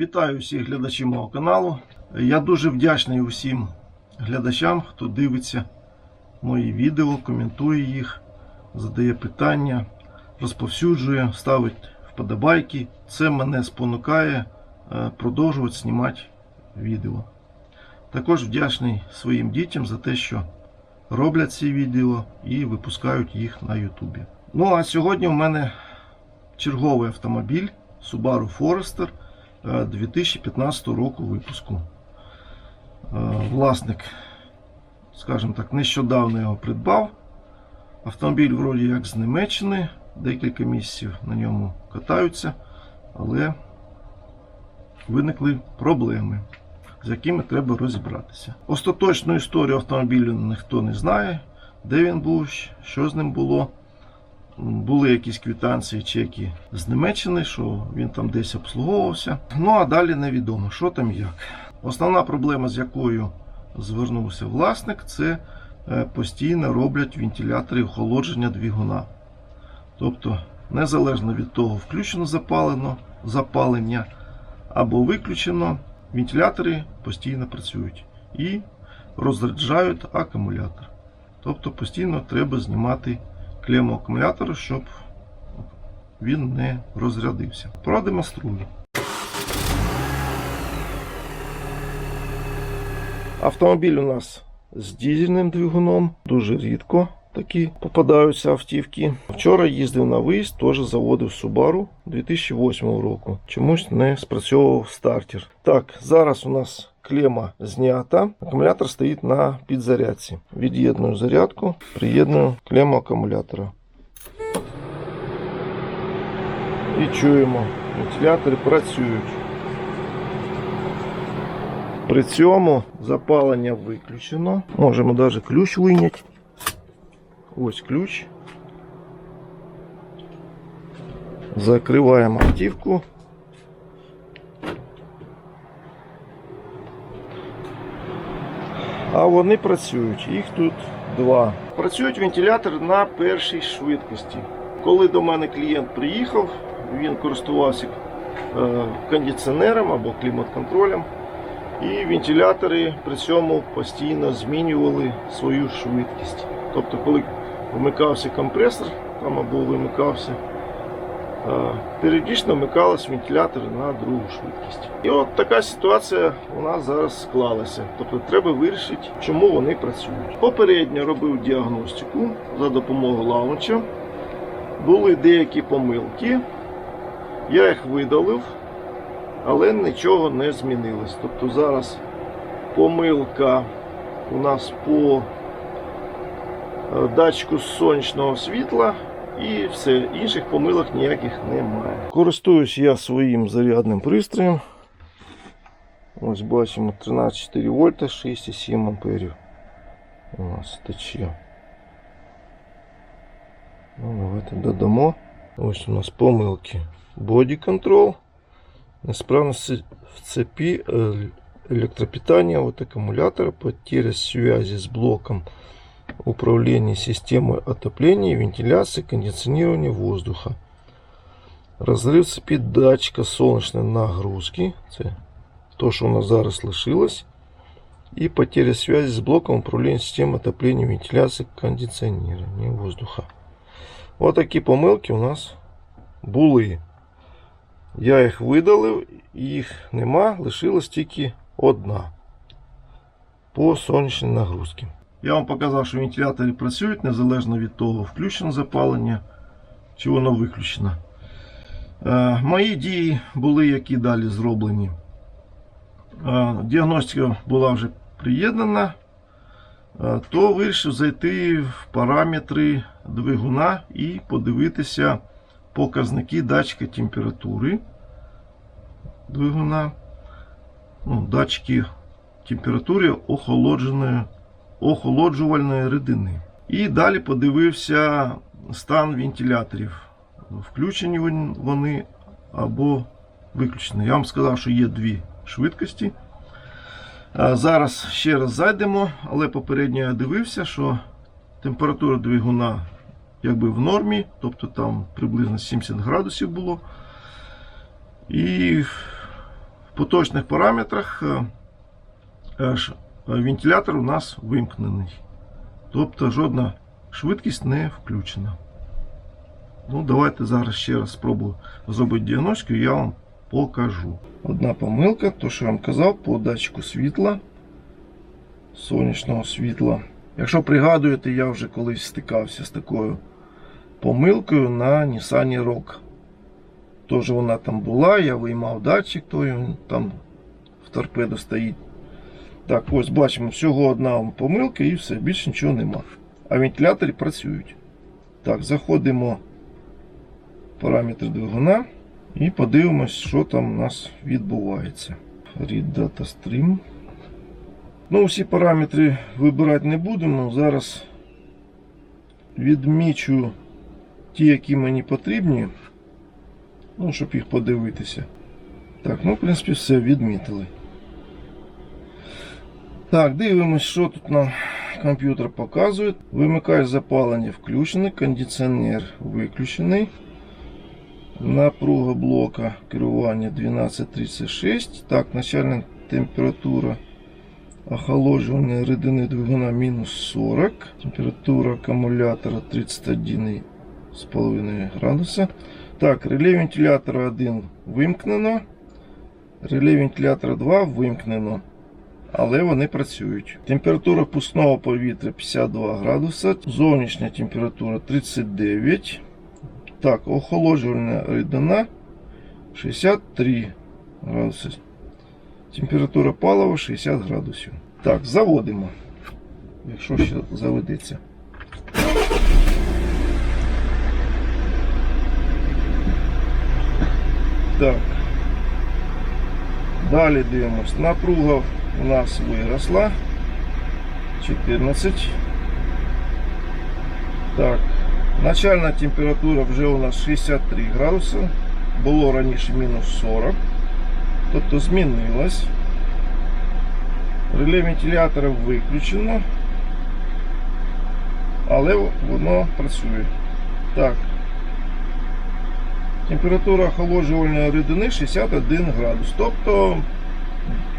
Вітаю всіх глядачів мого каналу. Я дуже вдячний усім глядачам, хто дивиться мої відео, коментує їх, задає питання, розповсюджує, ставить вподобайки. Це мене спонукає е, продовжувати знімати відео. Також вдячний своїм дітям за те, що роблять ці відео і випускають їх на Ютубі. Ну а сьогодні у мене черговий автомобіль Subaru Forester 2015 року випуску. Е, Власник, скажімо так, нещодавно його придбав. Автомобіль вроді як з Німеччини, декілька місяців на ньому катаються, але виникли проблеми, з якими треба розібратися. Остаточну історію автомобілю ніхто не знає, де він був, що з ним було. Були якісь квитанції, чеки з Німеччини, що він там десь обслуговувався. Ну а далі невідомо, що там як. Основна проблема, з якою звернувся власник, це е, постійно роблять вентилятори охолодження двигуна. Тобто, незалежно від того, включено запалено, запалення або виключено, вентилятори постійно працюють і розряджають акумулятор. Тобто постійно треба знімати клему акумулятора, щоб він не розрядився. Продемонструю. Автомобіль у нас з дизельним двигуном, дуже рідко такі попадаються автівки. Вчора їздив на виїзд, теж заводив Subaru 2008 року. Чомусь не спрацьовував стартер. Так, зараз у нас клема знята. Акумулятор стоїть на підзарядці. Від'єдную зарядку, приєдную клему акумулятора. І чуємо, вентилятори працюють. При цьому запалення виключено. Можемо навіть ключ вийняти. Ось ключ. Закриваємо автівку. А вони працюють. Їх тут два. Працюють вентилятори на першій швидкості. Коли до мене клієнт приїхав, він користувався е, кондиціонером або клімат-контролем. І вентилятори при цьому постійно змінювали свою швидкість. Тобто, коли вмикався компресор там або вимикався, періодично вмикалися вентилятори на другу швидкість. І от така ситуація у нас зараз склалася. Тобто треба вирішити, чому вони працюють. Попередньо робив діагностику за допомогою лаунча. Були деякі помилки. Я їх видалив але нічого не змінилось. Тобто зараз помилка у нас по е, датчику сонячного світла і все, інших помилок ніяких немає. Користуюсь я своїм зарядним пристроєм. Ось бачимо 13,4 вольта, 6,7 амперів. У нас тече. Ну, давайте додамо. Ось у нас помилки. Body control. Несправность в цепи э, электропитания от аккумулятора, потеря связи с блоком управления системой отопления, вентиляции, кондиционирования воздуха. Разрыв цепи датчика солнечной нагрузки. Це то, що у нас зараз лишилось. І потеря связи з блоком управління системи отоплення, вентиляції, кондиціонування воздуха. Ось такі помилки у нас були. Я їх видалив, їх нема, лишилась тільки одна по сонячній нагрузці. Я вам показав, що вентилятори працюють незалежно від того, включено запалення чи воно виключено. Е, мої дії були які далі зроблені. Е, діагностика була вже приєднана, е, то вирішив зайти в параметри двигуна і подивитися показники датчика температури двигуна, ну, датчики температури охолодженої, охолоджувальної рідини. І далі подивився стан вентиляторів. Включені вони або виключені. Я вам сказав, що є дві швидкості. Зараз ще раз зайдемо, але попередньо я дивився, що температура двигуна якби в нормі, тобто там приблизно 70 градусів було. І в поточних параметрах е, е, вентилятор у нас вимкнений. Тобто жодна швидкість не включена. Ну, давайте зараз ще раз спробую зробити діагностику, я вам покажу. Одна помилка, то що я вам казав, по датчику світла, сонячного світла. Якщо пригадуєте, я вже колись стикався з такою помилкою на Nissan Rogue. Тож вона там була, я виймав датчик, той там в торпедо стоїть. Так, ось бачимо, всього одна помилка і все, більше нічого нема. А вентилятори працюють. Так, заходимо в параметри двигуна і подивимось, що там у нас відбувається. Read Data Stream. Ну, всі параметри вибирати не будемо. Зараз відмічу ті, які мені потрібні. Ну, щоб їх подивитися. Так, ну, в принципі, все відмітили. Так, дивимось, що тут нам комп'ютер показує. Вимикач запалення включений, кондиціонер виключений. Напруга блока керування 1236. Так, начальна температура охолоджування рідини двигуна мінус 40. Температура акумулятора 31,5 градуса. Так, реле вентилятора 1 вимкнено. Реле вентилятора 2 вимкнено. Але вони працюють. Температура пускного повітря 52 градуса. Зовнішня температура 39. Так, охолоджувальна рідина 63 градуси. Температура палива 60 градусів. Так, заводимо. Якщо ще заведеться. Так. Далі дивимось. Напруга у нас виросла. 14. Так. Начальна температура вже у нас 63 градуси. Було раніше мінус 40. Тобто змінилось. Реле вентилятора виключено. Але воно працює. Так. Температура охолоджувальної рідини 61 градус. Тобто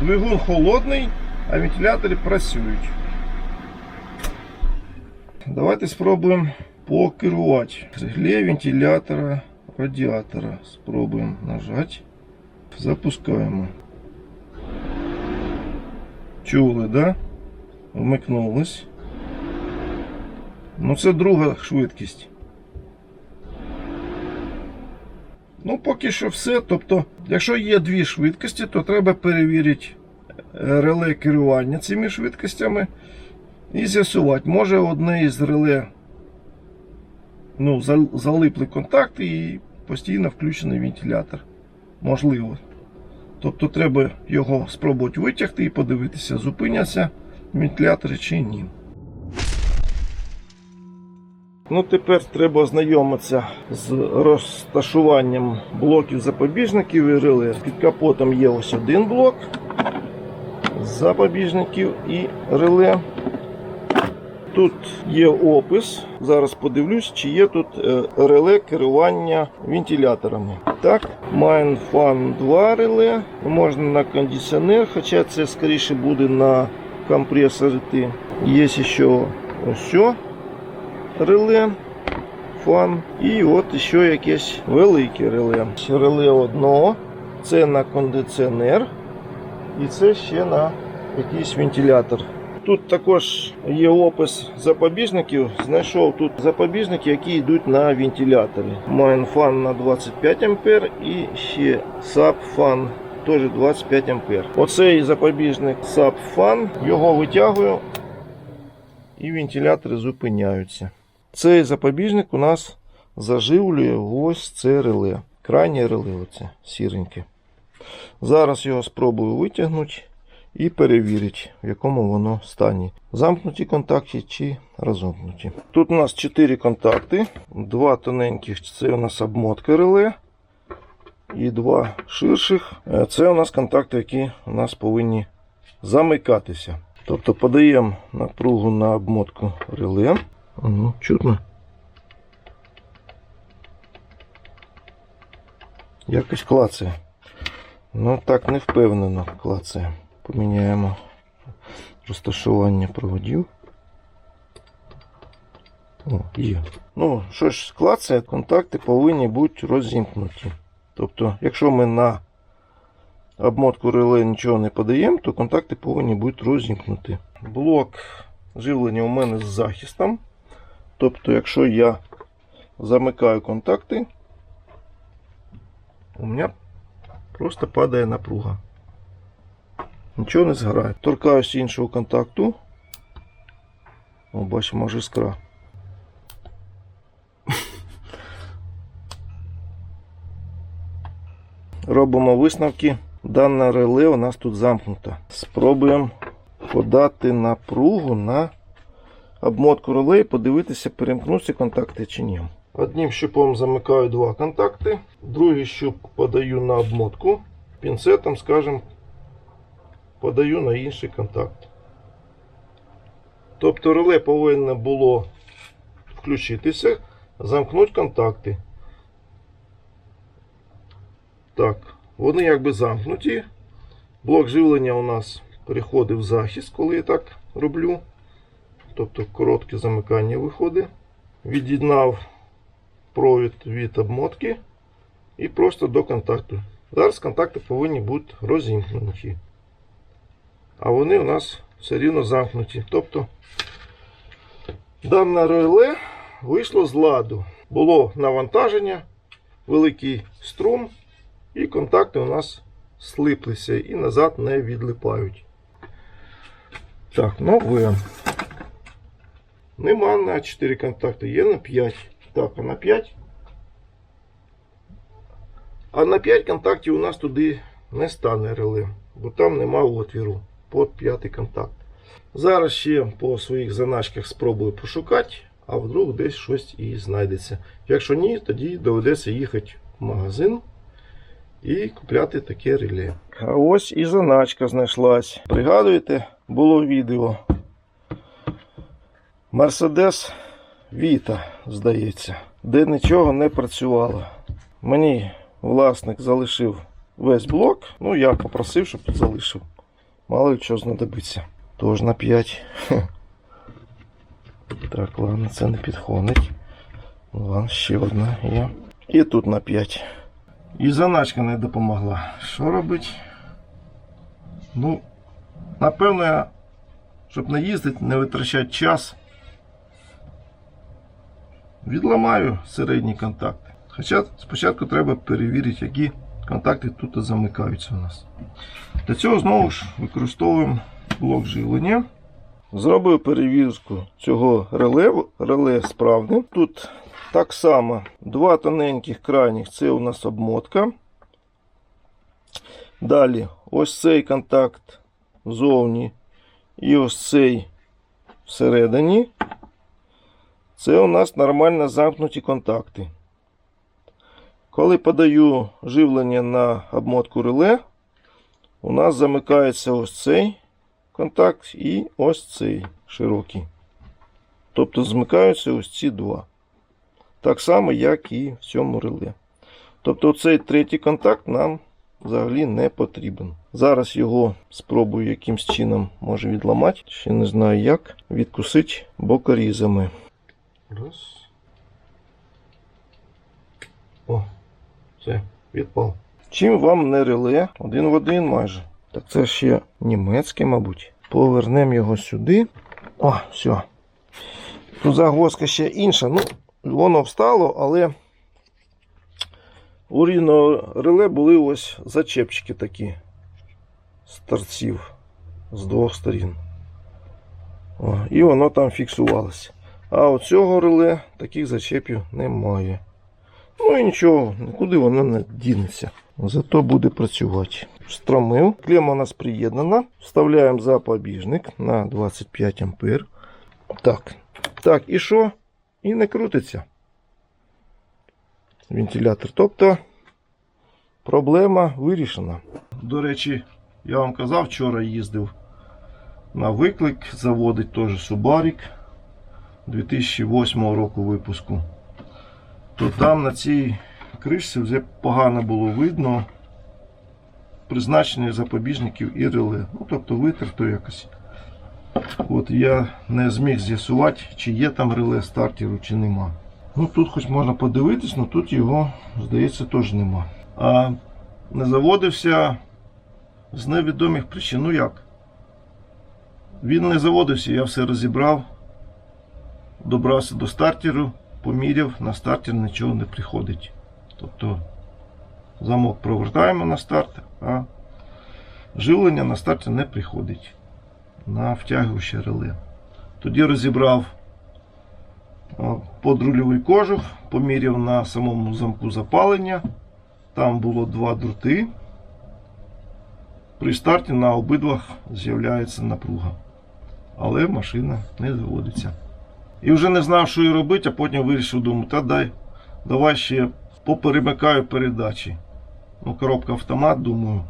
двигун холодний, а вентилятори працюють. Давайте спробуємо покерувати. Реле вентилятора радіатора. Спробуємо нажати. Запускаємо. Чули, да? Вмикнулось. Ну це друга швидкість. Ну, поки що все. Тобто, якщо є дві швидкості, то треба перевірити е, реле керування цими швидкостями і з'ясувати, може одне із реле ну, зал- залипли контакти і постійно включений вентилятор. Можливо. Тобто треба його спробувати витягти і подивитися, зупиняться вентилятори чи ні. Ну, тепер треба ознайомитися з розташуванням блоків запобіжників і реле. Під капотом є ось один блок запобіжників і реле. Тут є опис. Зараз подивлюсь, чи є тут е, реле керування вентиляторами. Так, Mindfan 2 реле. Можна на кондиціонер, хоча це скоріше буде на компресор йти. Є ще ось реле. Фан. І от ще якесь велике реле. Реле одного. Це на кондиціонер. І це ще на якийсь вентилятор. Тут також є опис запобіжників. Знайшов тут запобіжники, які йдуть на вентиляторі. Майнфан на 25 А і ще SAP-фан теж 25 А. Оцей запобіжник SAP-фан, його витягую і вентилятори зупиняються. Цей запобіжник у нас заживлює ось це реле. Крайнє реле, оце сіреньке. Зараз його спробую витягнути і перевірити, в якому воно стані. Замкнуті контакти чи розомкнуті. Тут у нас 4 контакти. Два тоненьких це у нас обмотка реле. І два ширших. Це у нас контакти, які у нас повинні замикатися. Тобто подаємо напругу на обмотку реле. Ну, чутно. Якось клацає. Ну так не впевнено клацає. Поміняємо розташування проводів. О, є. Ну, що ж, клацає, контакти повинні бути розімкнуті. Тобто, якщо ми на обмотку реле нічого не подаємо, то контакти повинні бути розімкнуті. Блок живлення у мене з захистом. Тобто, якщо я замикаю контакти, у мене просто падає напруга. Нічого не згорає. Торкаюсь іншого контакту. О, бачимо, аж іскра. Робимо висновки. Дане реле у нас тут замкнуто. Спробуємо подати напругу на обмотку реле і подивитися, перемкнуться контакти чи ні. Одним щупом замикаю два контакти, другий щуп подаю на обмотку, пінцетом, скажімо, подаю на інший контакт. Тобто реле повинно було включитися, замкнути контакти. Так, вони якби замкнуті. Блок живлення у нас переходить в захист, коли я так роблю. Тобто коротке замикання виходить. Від'єднав провід від обмотки і просто до контакту. Зараз контакти повинні бути розімкнуті. А вони у нас все рівно замкнуті. Тобто дане реле вийшло з ладу. Було навантаження, великий струм, і контакти у нас слиплися і назад не відлипають. Так, нове. Нема на 4 контакти, є на 5. Так, а на 5. А на 5 контактів у нас туди не стане реле, бо там нема отвіру під п'ятий контакт. Зараз ще по своїх заначках спробую пошукати, а вдруг десь щось і знайдеться. Якщо ні, тоді доведеться їхати в магазин і купляти таке реле. А ось і заначка знайшлась. Пригадуєте, було відео. Мерседес Віта, здається, де нічого не працювало. Мені власник залишив весь блок. Ну, я попросив, щоб залишив. Мало що знадобиться. Тож на 5. Так, ладно, це не підходить. Ладно, ще одна є. І тут на 5. І заначка не допомогла. Що робить? Ну, напевно, щоб не їздити, не витрачати час. Відламаю середні контакти. Хоча спочатку треба перевірити, які контакти тут замикаються у нас. Для цього знову ж використовуємо блок живлення. Зробив перевірку цього реле, реле справне. Тут так само два тоненьких крайніх це у нас обмотка. Далі ось цей контакт зовні і ось цей всередині. Це у нас нормально замкнуті контакти. Коли подаю живлення на обмотку реле, у нас замикається ось цей контакт і ось цей широкий. Тобто змикаються ось ці два. Так само, як і в цьому реле. Тобто цей третій контакт нам взагалі не потрібен. Зараз його спробую якимсь чином може відламати. Ще не знаю як. Відкусити бокорізами. Раз. О, все, відпав. Чим вам не реле? Один в один майже. Так це ще німецьке, мабуть. Повернемо його сюди. О, все. Тут загвоздка ще інша. Ну, воно встало, але у рівного реле були ось зачепчики такі з торців з двох сторін. О, і воно там фіксувалося. А у цього реле таких зачепів немає. Ну і нічого, нікуди воно не дінеться. Зато буде працювати. Стромив. Клема у нас приєднана. Вставляємо запобіжник на 25 А. Так. Так, і що? І не крутиться. Вентилятор. Тобто проблема вирішена. До речі, я вам казав, вчора їздив на виклик, заводить теж Субарік 2008 року випуску. То там на цій кришці вже погано було видно призначення запобіжників і реле. Ну, тобто витерто якось. От я не зміг з'ясувати, чи є там реле стартеру, чи нема. Ну тут хоч можна подивитись, але тут його, здається, теж нема. А не заводився з невідомих причин. Ну як? Він не заводився, я все розібрав, добрався до стартеру, поміряв, на стартер нічого не приходить. Тобто замок провертаємо на старт, а живлення на старті не приходить на втягуюче реле. Тоді розібрав подрульовий кожух, поміряв на самому замку запалення. Там було два дроти. При старті на обидвах з'являється напруга. Але машина не заводиться. І вже не знав, що і робити, а потім вирішив думаю, та дай, давай ще поперемикаю передачі. Ну, коробка автомат, думаю,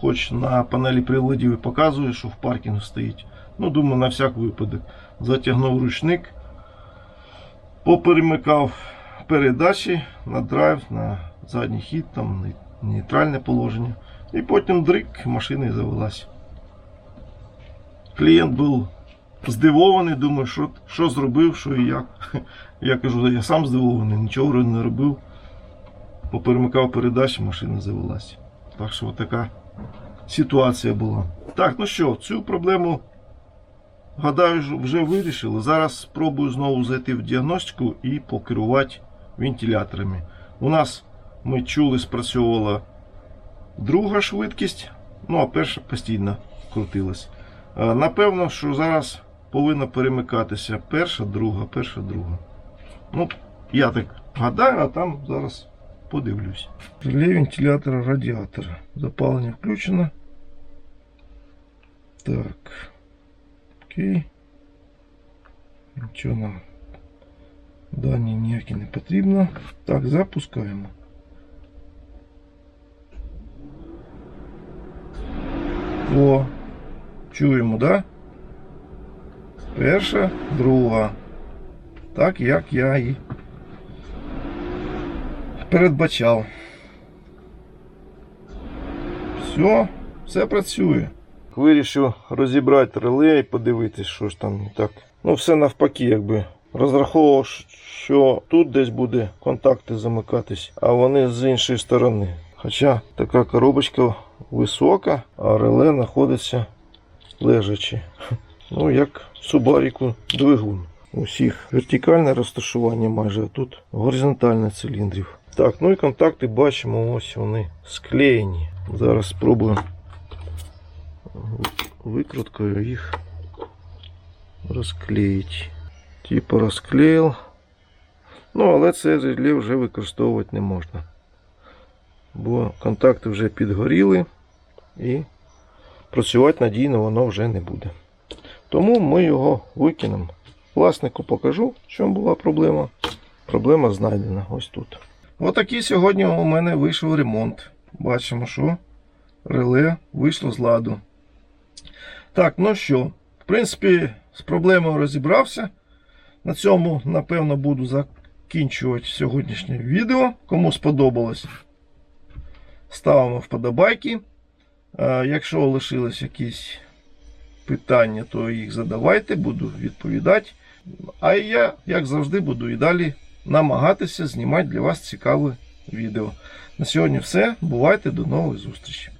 хоч на панелі приладів і показує, що в паркінгу стоїть. Ну, думаю, на всяк випадок. Затягнув ручник, поперемикав передачі на драйв, на задній хід, там нейтральне положення. І потім дрик, машина і завелась. Клієнт був здивований, думаю, що, що зробив, що і як. Я кажу, я сам здивований, нічого не робив. Поперемикав передачі, машина завелась. Так що така ситуація була. Так, ну що, цю проблему, гадаю, вже вирішили. Зараз спробую знову зайти в діагностику і покерувати вентиляторами. У нас ми чули, спрацьовувала друга швидкість, ну а перша постійно крутилась. Е, Напевно, що зараз повинна перемикатися перша, друга, перша, друга. Ну, я так гадаю, а там зараз подивлюсь. Реле вентилятора радіатора. Запалення включено. Так. Окей. Нічого нам дані ніякі не потрібно. Так, запускаємо. О, чуємо, да? Перша, друга. Так як я і передбачав. Все, все працює. Вирішив розібрати реле і подивитись, що ж там не так. Ну, все навпаки, якби. Розраховував, що тут десь буде контакти замикатись, а вони з іншої сторони. Хоча така коробочка висока, а реле знаходиться лежачи. Ну, як в Субаріку двигун. Усіх вертикальне розташування майже, а тут горизонтальне циліндрів. Так, ну і контакти бачимо, ось вони склеєні. Зараз спробую викруткою їх розклеїти. Типу розклеїв. Ну, але це реле вже використовувати не можна. Бо контакти вже підгоріли і працювати надійно воно вже не буде. Тому ми його викинемо. Власнику покажу, в чому була проблема. Проблема знайдена ось тут. Отакий сьогодні у мене вийшов ремонт. Бачимо, що реле вийшло з ладу. Так, ну що, в принципі, з проблемою розібрався. На цьому, напевно, буду закінчувати сьогоднішнє відео. Кому сподобалось, ставимо вподобайки. Якщо лишились якісь питання, то їх задавайте, буду відповідати. А я, як завжди, буду і далі намагатися знімати для вас цікаве відео. На сьогодні все. Бувайте, до нових зустрічей.